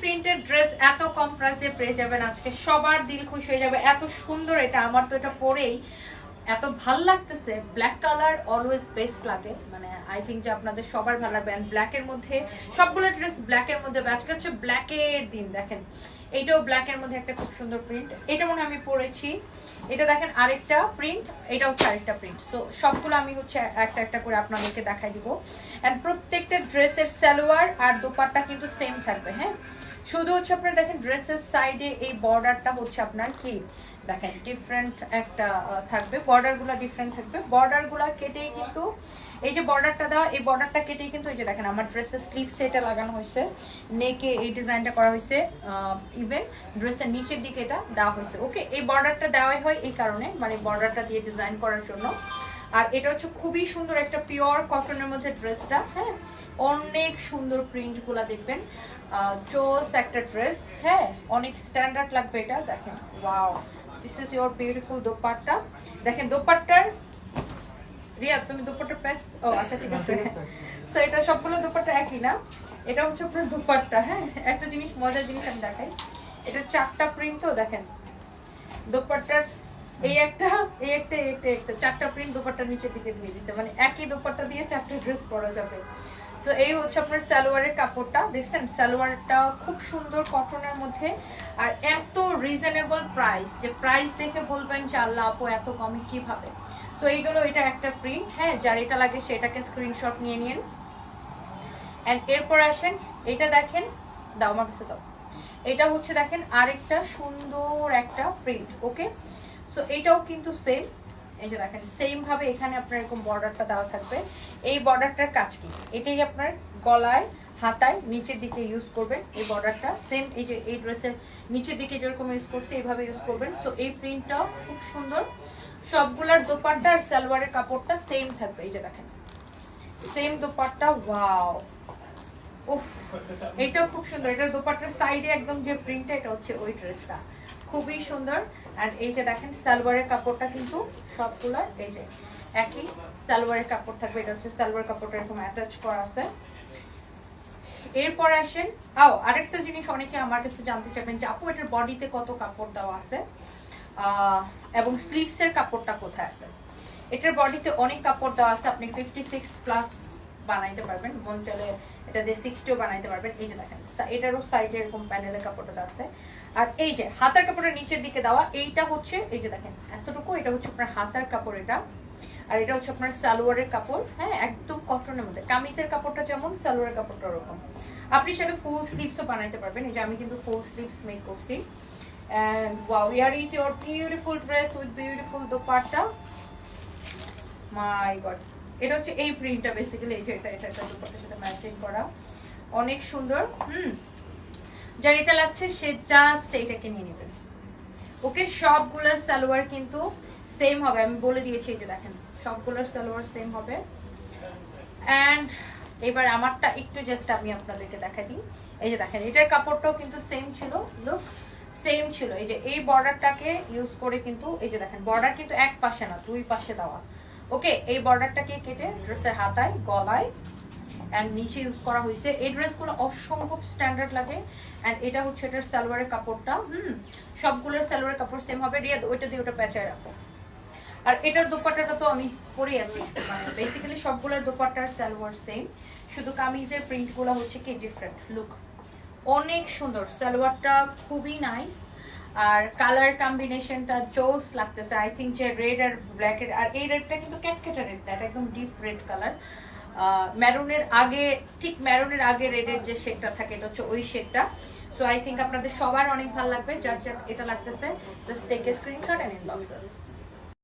Printed dress এত কম প্রাইসে পেয়ে যাবেন আজকে। সবার দিল খুশি হয়ে যাবে। এত সুন্দর এটা, আমার তো এটা পরেই। এত ভালো লাগতেছে। ব্ল্যাক কালার অলওয়েজ বেস্ট লাগে। মানে আই থিঙ্ক যে আপনাদের সবার ভালো লাগবে। অ্যান্ড ব্ল্যাকের মধ্যে, সবগুলো ড্রেস ব্ল্যাকের মধ্যে আজকে হচ্ছে ব্ল্যাকের দিন, দেখেন। এইটাও ব্ল্যাকের মধ্যে একটা খুব সুন্দর প্রিন্ট এটা মনে আমি পরেছি। এটা দেখেন আরেকটা প্রিন্ট এটা হচ্ছে আরেকটা প্রিন্ট সো সবগুলো আমি হচ্ছে একটা একটা করে আপনাদেরকে দেখাই দিব। অ্যান্ড প্রত্যেকটা ড্রেসের সালোয়ার আর দোপাট্টা কিন্তু সেম থাকবে হ্যাঁ? শুধু হচ্ছে আপনার দেখেন ড্রেসের সাইডে এই বর্ডারটা হচ্ছে আপনার কি? দেখেন ডিফারেন্ট একটা থাকবে। বর্ডারগুলো ডিফারেন্ট থাকবে। বর্ডারগুলো কেটেই কিন্তু এই যে বর্ডারটা দেওয়া, এই বর্ডারটা কেটেই কিন্তু এই যে দেখেন, আমার ড্রেসের স্লিভস এটা লাগানো হয়েছে। নেকে এই ডিজাইনটা করা হয়েছে ইভেন ড্রেসের নিচের দিকে এটা দেওয়া হয়েছে। ওকে এই বর্ডারটা দেওয়াই হয় এই কারণে মানে বর্ডারটা দিয়ে ডিজাইন করার জন্য। আর এটা হচ্ছে খুবই সুন্দর একটা পিওর কটনের মধ্যে ড্রেসটা হ্যাঁ? অনেক সুন্দর প্রিন্টগুলো দেখবেন। চোস একটা ড্রেস হ্যাঁ অনেক স্ট্যান্ডার্ড লাগবে এটা, দেখেন wow this is your beautiful dupatta. দেখেন, দোপাট্টার, রিয়া, তুমি দুপাট্টা প্রাইস ও আচ্ছা ঠিক আছে। সো এটা সবগুলো দুপাট্টা একই না? এটা হচ্ছে আপনার দুপাট্টা হ্যাঁ একটা জিনিস, মজার জিনিস আমি দেখাই। এটা চারটা প্রিন্ট তো, দেখেন। দোপাট্টার এই একটা এই একটা এই একটা একটা, চারটা প্রিন্ট দোপাট্টার নিচের দিকে দিয়ে দিছে। মানে একই দোপাট্টা দিয়ে চারটা ড্রেস পরা যাবে। সো এই হচ্ছে আপনার সালোয়ারের কাপড়টা। দেখছেন, সালোয়ারটা খুব সুন্দর কটনের মধ্যে। আর এত রিজনেবল প্রাইস যে প্রাইস দেখে বলবেন যে, আল্লাহ আপু, এত কমে কীভাবে? সো এইগুলো এটা একটা প্রিন্ট হ্যাঁ যার এটা লাগে সেটাকে স্ক্রিনশট নিয়ে নিন। অ্যান্ড এরপর আসেন, এটা দেখেন, দাও, আমার কাছে দাও। এটা হচ্ছে, দেখেন, আরেকটা সুন্দর একটা প্রিন্ট ওকে সো এটাও কিন্তু সেম এই যে দেখেন সেম ভাবে এখানে আপনার এরকম বর্ডারটা দেওয়া থাকবে। এই বর্ডারটার কাজ কি? এটাই আপনার গলায়, হাতায় নিচের দিকে ইউজ করবেন এই বর্ডারটা সেম এই যে এই ড্রেসের নিচের দিকে যেরকম ইউজ করছে, এইভাবে ইউজ করবেন। সো এই প্রিন্টটাও খুব সুন্দর। সবগুলার দোপাট্টা আর সালোয়ারের কাপড়টা সেম থাকবে। এই যে দেখেন সেম দোপাট্টা ওয়াও উফ, এটাও খুব সুন্দর। এটা দোপাট্টার সাইডে একদম যে প্রিন্টটা এটা হচ্ছে ওই ড্রেসটা খুবই সুন্দর। আর এই যে দেখেন, সালোয়ারের কাপড়টা কিন্তু সবগুলার এই যে একই সালোয়ারের কাপড় থাকবে। এটা হচ্ছে সালোয়ার কাপড়টা এরকম অ্যাটাচ করা আছে। এরপর আসেন, আও, আরেকটা জিনিস অনেকে আমার কাছে জানতে চাইবেন যে, আপু, এটার বডিতে কত কাপড় দেওয়া আছে? এবং স্লিভসের কাপড়টা কোথায় আছে? এটার বডিতে অনেক কাপড় দেওয়া আছে। আপনি ফিফটি সিক্স প্লাস বানাইতে পারবেন। মন চলে এটা দিয়ে সিক্সটিও বানাইতে পারবেন। এই যে দেখেন এটারও সাইডে এরকম প্যানেলের কাপড়টা আছে। আর এই যে হাতার কাপড়ের নিচের দিকে দেওয়া, এইটা হচ্ছে, এই যে দেখেন, এতটুকু, এটা হচ্ছে আপনার হাতার কাপড় এটা। আর এটা হচ্ছে আপনার সালোয়ারের কাপড় হ্যাঁ একদম কটনের মধ্যে। কামিজের কাপড়টা যেমন, সালোয়ারের কাপড়টা ওরকম। আপনি সেটা ফুল স্লিভসও বানাইতে পারবেন। এই যে আমি কিন্তু ফুল স্লিভস মেক করছি। Is your beautiful dress with beautiful dupatta my god, এটা হচ্ছে এই প্রিন্টটা বেসিক্যালি এই যে এটা এটা করা। অনেক সুন্দর, হুম। যার এটা লাগছে সে জাস্ট এইটাকে নিয়ে নেবেন। ওকে সবগুলোর সালোয়ার কিন্তু সেম হবে। আমি বলে দিয়েছি এই যে দেখেন, সবগুলোর সালোয়ার সেম হবে। অ্যান্ড এবার আমারটা একটু জাস্ট আমি আপনাদেরকে দেখা দিই। এই যে দেখেন, এটার কাপড়টাও কিন্তু সেম ছিল লুক সেম ছিল। এই যে এই বর্ডারটাকে ইউজ করে কিন্তু, এই যে দেখেন বর্ডার কিন্তু এক পাশে না, দুই পাশে দেওয়া। ওকে, এই বর্ডারটাকে কেটে ড্রেসের হাতায়, গলায় অ্যান্ড নিচে ইউজ করা হয়েছে। এই ড্রেসগুলো অসম্ভব স্ট্যান্ডার্ড লাগে। অ্যান্ড এটা হচ্ছে এটার সালোয়ারের কাপড়টা। হুম, সবগুলোর সালোয়ারের কাপড় সেম হবে। রিয়াদ, ওইটা দিয়ে ওটা প্যাঁচায় রাখো। আর এটার দোপাট্টাটা তো আমি পরে আছি। মানে বেসিক্যালি সবগুলোর দোপাট্টার সালোয়ার সেম শুধু কামিজের প্রিন্টগুলো হচ্ছে কি ডিফারেন্ট লুক অনেক সুন্দর। সালোয়ারটা খুবই নাইস আর কালার কম্বিনেশনটা জোস লাগতেছে। আই থিঙ্ক যে রেড আর ব্ল্যাকের আর এই রেডটা কিন্তু ক্যাটক্যাটা রেড এটা একদম ডিপ রেড কালার ম্যারুনের আগে, ঠিক ম্যারুনের আগে রেডের যে শেডটা থাকে, এটা হচ্ছে ওই শেডটা সো আই থিঙ্ক আপনাদের সবার অনেক ভালো লাগবে, যার যার এটা লাগতেছে just take a screenshot and inbox